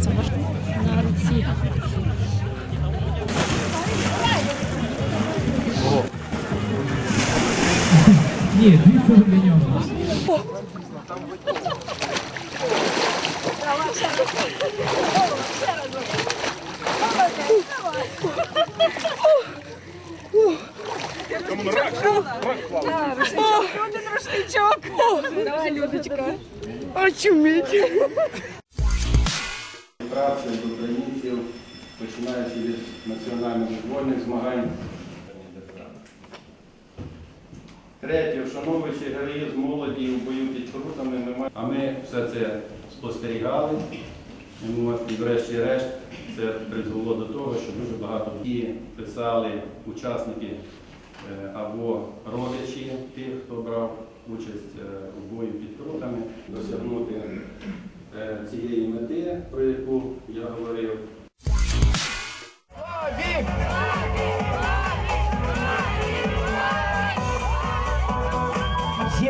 Zum Beispiel. Ні, дві це для нього. Один рушничок. Давай, Людочка. Очуміть. праці з українців, починаючи від національних збройних змагань. Третє, вшановуючи героїзм молоді у бою під крутами, ми маємо- а ми все це спостерігали. І врешті-решт це призвело до того, що дуже багато і писали учасники е, або родичі тих, хто брав участь е, у бою під крутами, досягнути е, цієї мети, про яку я говорив.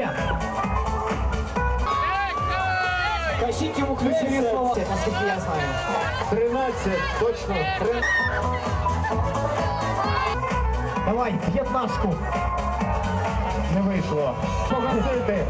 Є. ему ключові слова, Насколько я знаю. 13, точно. Давай, п'ятнашку. Не вийшло. Погасити.